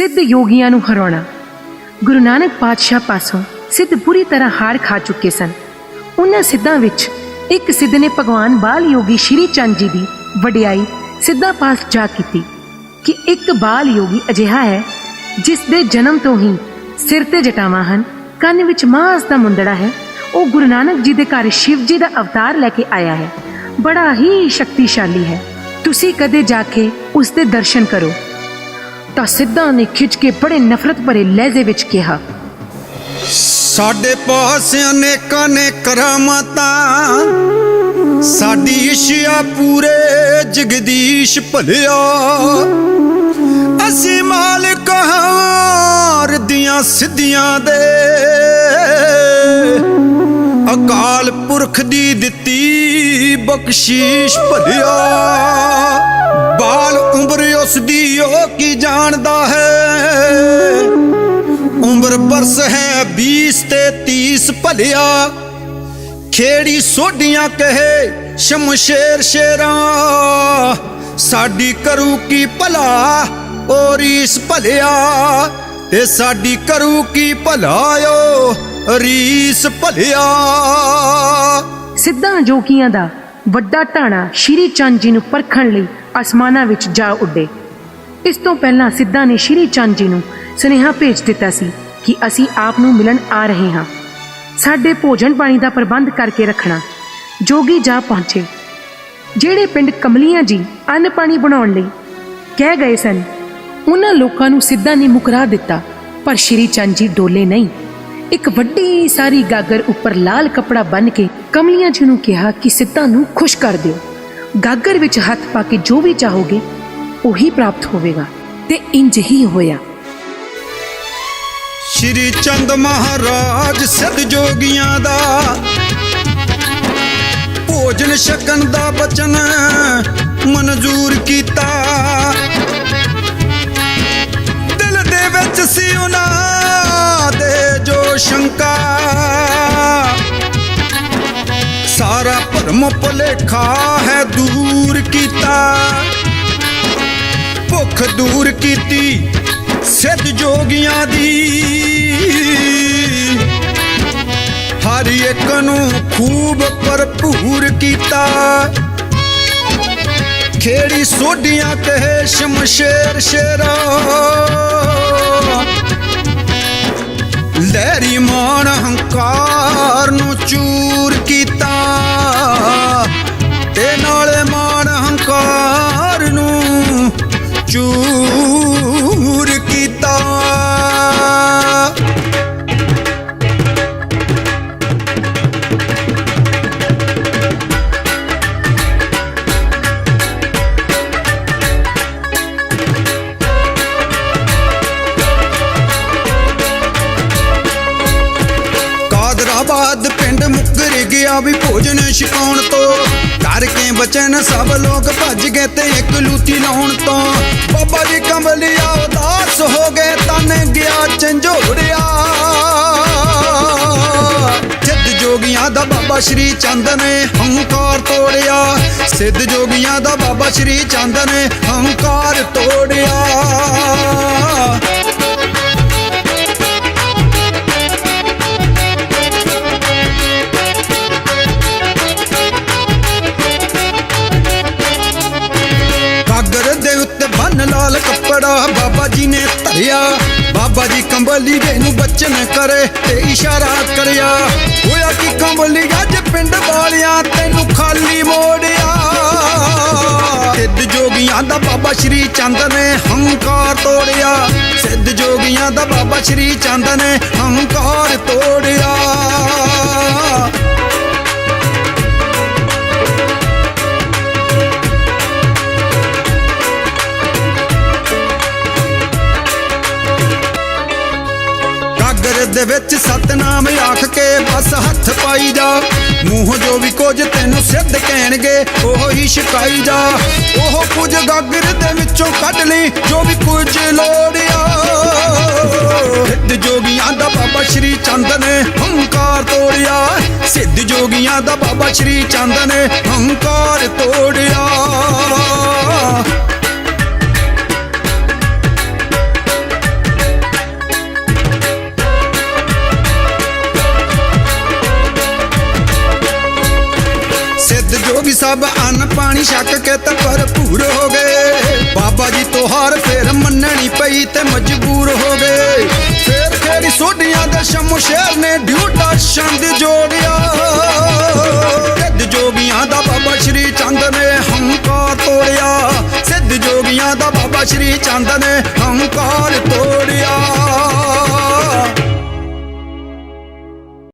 ਸਿੱਧ ਯੋਗੀਆਂ ਨੂੰ ਹਰਾਉਣਾ। ਗੁਰੂ ਨਾਨਕ ਪਾਤਸ਼ਾਹ ਪਾਸੋਂ ਸਿੱਧ ਬੁਰੀ ਤਰ੍ਹਾਂ ਹਾਰ ਖਾ ਚੁੱਕੇ ਸਨ। ਉਹਨਾਂ ਸਿੱਧਾਂ ਵਿੱਚ ਇੱਕ ਸਿੱਧ ਨੇ ਭਗਵਾਨ ਬਾਲ ਯੋਗੀ ਸ਼੍ਰੀ ਚੰਦ ਜੀ ਦੀ ਵਡਿਆਈ ਸਿੱਧਾ ਪਾਸ ਜਾ ਕੀਤੀ ਕਿ ਇੱਕ ਬਾਲ ਯੋਗੀ ਅਜਿਹਾ ਹੈ ਜਿਸ ਦੇ ਜਨਮ ਤੋਂ ਹੀ ਸਿਰ ਤੇ ਜਟਾਵਾਂ ਹਨ, ਕੰਨ ਵਿੱਚ ਮਾਸ ਦਾ ਮੁੰਦੜਾ ਹੈ, ਉਹ ਗੁਰੂ ਨਾਨਕ ਜੀ ਦੇ ਘਰ ਸ਼ਿਵ ਜੀ ਦਾ ਅਵਤਾਰ ਲੈ ਕੇ ਆਇਆ ਹੈ। ਬੜਾ ਹੀ ਸ਼ਕਤੀਸ਼ਾਲੀ ਹੈ। ਤੁਸੀਂ ਕਦੇ ਜਾ ਕੇ ਉਸ ਦੇ ਦਰਸ਼ਨ ਕਰੋ। ਤਾਂ ਸਿੱਧਾਂ ਨੇ ਖਿੱਚ ਕੇ ਬੜੇ ਨਫ਼ਰਤ ਭਰੇ ਲਹਿਜੇ ਵਿੱਚ ਕਿਹਾ। ਸਾਡੇ ਪਾਸ ਅਨੇਕਾਂ ਨੇ ਕਰਾਮਾਤਾਂ ਸਾਡੀ ਇਸ਼ਿਆ ਪੂਰੇ ਜਗਦੀਸ਼ ਭਲਿਆ। ਅਸੀਂ ਮਾਲਕ ਹਾਂ ਰਦੀਆਂ ਸਿੱਧੀਆਂ ਦੇ। ਅਕਾਲ ਪੁਰਖ ਦੀ ਦਿੱਤੀ ਬਖਸ਼ੀਸ਼ ਭਲਿਆ ਬਾਲ ਉਮਰ ਉਸ ਦੀ, ਉਹ ਕੀ ਜਾਣਦਾ ਹੈ? ਉਮਰ ਬਰਸ ਹੈ 20 ਤੇ 30 ਭਲਿਆ। ਖੇੜੀ ਸੋਡੀਆਂ ਕਹੇ ਸ਼ਮਸ਼ੇਰ ਸ਼ੇਰਾਂ। ਸਾਡੀ ਕਰੂ ਕੀ ਭਲਾ, ਓਰੀਸ ਭਲਿਆ। ਤੇ ਸਾਡੀ ਕਰੂ ਕੀ ਭਲਾ ਓ ਰੀਸ ਭਲਿਆ। ਸਿੱਧਾਂ ਜੋਗੀਆਂ ਦਾ ਵੱਡਾ ਟਾਣਾ ਸ਼੍ਰੀ ਚੰਦ ਜੀ ਨੂੰ ਪਰਖਣ ਲਈ ਅਸਮਾਨਾਂ ਵਿੱਚ ਜਾ ਉੱਡੇ। ਇਸ ਤੋਂ ਪਹਿਲਾਂ ਸਿੱਧਾਂ ਨੇ ਸ਼੍ਰੀ ਚੰਦ ਜੀ ਨੂੰ ਸੁਨੇਹਾ ਭੇਜ ਦਿੱਤਾ ਸੀ ਕਿ ਅਸੀਂ ਆਪ ਨੂੰ ਮਿਲਣ ਆ ਰਹੇ ਹਾਂ। ਸਾਡੇ ਭੋਜਨ ਪਾਣੀ ਦਾ ਪ੍ਰਬੰਧ ਕਰਕੇ ਰੱਖਣਾ, ਜੋਗੀ ਜਾ ਪਹੁੰਚੇ। ਜਿਹੜੇ ਪਿੰਡ ਕਮਲੀਆਂ ਜੀ ਅੰਨ ਪਾਣੀ ਬਣਾਉਣ ਲਈ ਕਹਿ ਗਏ ਸਨ, ਉਹਨਾਂ ਲੋਕਾਂ ਨੂੰ ਸਿੱਧਾ ਨੇ ਮੁਕਰਾ ਦਿੱਤਾ, ਪਰ ਸ਼੍ਰੀ ਚੰਦ ਜੀ ਡੋਲੇ ਨਹੀਂ। ਇੱਕ ਵੱਡੀ ਸਾਰੀ ਗਾਗਰ ਉੱਪਰ ਲਾਲ ਕਪੜਾ ਬੰਨ ਕੇ ਕਮਲੀਆਂ ਜੀ ਨੂੰ ਕਿਹਾ ਕਿ ਸਿੱਧਾਂ ਨੂੰ ਖੁਸ਼ ਕਰ ਦਿਓ। ਗਾਗਰ ਵਿੱਚ ਹੱਥ ਪਾ ਕੇ ਜੋ ਵੀ ਚਾਹੋਗੇ, ਉਹੀ ਪ੍ਰਾਪਤ ਹੋਵੇਗਾ ਤੇ ਇੰਜ ਹੀ ਹੋਇਆ। ਸ਼੍ਰੀ ਚੰਦ ਮਹਾਰਾਜ ਸਿੱਧ ਜੋਗੀਆਂ ਦਾ ਭੋਜਨ ਛਕਣ ਦਾ ਬਚਨ ਮਨਜ਼ੂਰ ਕੀਤਾ। ਦਿਲ ਦੇ ਵਿੱਚ ਸੀ ਉਹਨਾਂ ਭੁਲੇਖਾ ਹੈ ਦੂਰ ਕੀਤਾ। ਭੁੱਖ ਦੂਰ ਕੀਤੀ ਸਿੱਧ ਜੋਗੀਆਂ ਦੀ। ਹਰ ਇੱਕ ਨੂੰ ਖੂਬ ਭਰਪੂਰ ਕੀਤਾ। ਖੇੜੀ ਸੋਡੀਆਂ ਕਹੇ ਸ਼ਮਸ਼ੇਰ ਸ਼ੇਰਾ ਲਹਿਰੀ ਮਾਨ ਹੰਕਾਰ ਨੂੰ ਚੂਰ ਕੀਤਾ। ਚੂਰ ਕੀਤਾ। ਕਾਦਰਾਬਾਦ ਪਿੰਡ ਮੁੱਕਰ ਗਿਆ ਵੀ ਭੋਜਨ ਛਕਾਉਣ ਤੋਂ। ਡਰ ਕੇ ਬਚਨ ਸਭ ਲੋਕ ਭੱਜ ਗਏ ਤੇ ਇੱਕ ਲੂਤੀ ਲਾਉਣ ਤੋਂ। ਬਾਬਾ ਜੀ ਕੰਬਲਿਆ, ਉਦਾਸ ਹੋ ਗਏ, ਤਨ ਗਿਆ, ਝੰਜੋੜਿਆ। ਸਿੱਧ ਜੋਗੀਆਂ ਦਾ ਬਾਬਾ ਸ਼੍ਰੀ ਚੰਦ ਨੇ ਹੰਕਾਰ ਤੋੜਿਆ। ਸਿੱਧ ਜੋਗੀਆਂ ਦਾ ਬਾਬਾ ਸ਼੍ਰੀ ਚੰਦ ਨੇ ਹੰਕਾਰ ਤੋੜਿਆ। ਲਾਲ ਬਾਬਾ ਜੀ ਨੇ ਧਰਿਆ। ਬਾਬਾ ਜੀ ਕੰਬਲੀ ਦੇ ਨੂੰ ਬਚਨ ਕਰੇ ਤੇ ਇਸ਼ਾਰਾ ਕਰਿਆ। ਹੋਇਆ ਕਿ ਕੰਬਲੀ ਅੱਜ ਪਿੰਡ ਵਾਲਿਆਂ ਤੈਨੂੰ ਖਾਲੀ ਮੋੜਿਆ। ਸਿੱਧ ਜੋਗੀਆਂ ਦਾ ਬਾਬਾ ਸ਼੍ਰੀ ਚੰਦ ਨੇ ਹੰਕਾਰ ਤੋੜਿਆ। ਸਿੱਧ ਜੋਗੀਆਂ ਦਾ ਬਾਬਾ ਸ਼੍ਰੀ ਚੰਦ ਨੇ ਹੰਕਾਰ ਤੋੜਿਆ। ਕਾਗਰ ਦੇ ਵਿੱਚ ਸਤਨਾਮ ਆਖ ਕੇ ਬਸ ਹੱਥ ਪਾਈ ਜਾ। ਮੂੰਹ ਜੋ ਵੀ ਕੁਝ ਤੈਨੂੰ ਸਿੱਧ ਕਹਿਣਗੇ, ਉਹ ਹੀ ਸ਼ਿਕਾਈ ਜਾ। ਉਹ ਕੁਝ ਗਾਗਰ ਦੇ ਵਿੱਚੋਂ ਕੱਢ ਲਈ, ਜੋ ਵੀ ਕੁਝ ਲੋੜਿਆ ਸਿੱਧ ਜੋਗੀਆਂ ਦਾ ਬਾਬਾ ਸ਼੍ਰੀ ਚੰਦ ਨੇ ਹੰਕਾਰ ਤੋੜਿਆ। ਸਿੱਧ ਜੋਗੀਆਂ ਦਾ ਬਾਬਾ ਸ਼੍ਰੀ ਚੰਦ ਨੇ ਹੰਕਾਰ ਤੋੜਿਆ। ਸਿੱਧ ਸਭ ਅੰਨ ਪਾਣੀ ਛੱਕ ਕੇ ਤੇ ਭਰਪੂਰ ਹੋ ਗਏ। ਬਾਬਾ ਜੀ ਤੋਂ ਹਾਰ ਫੇਰ ਮੰਨਣੀ ਪਈ ਤੇ ਮਜਬੂਰ ਹੋ ਗਏ। ਫੇਰ ਖੇੜੀ ਸੋਢੀਆਂ ਦੇ ਸ਼ਮੂ ਸ਼ੇਰ ਨੇ ਡਿਊਟਾ ਛੰਦ ਜੋੜਿਆ ਸਿੱਧ ਜੋਗੀਆਂ ਦਾ ਬਾਬਾ ਸ਼੍ਰੀ ਚੰਦ ਨੇ ਹੰਕਾਰ ਤੋੜਿਆ। ਸਿੱਧ ਜੋਗੀਆਂ ਦਾ ਬਾਬਾ ਸ਼੍ਰੀ ਚੰਦ ਨੇ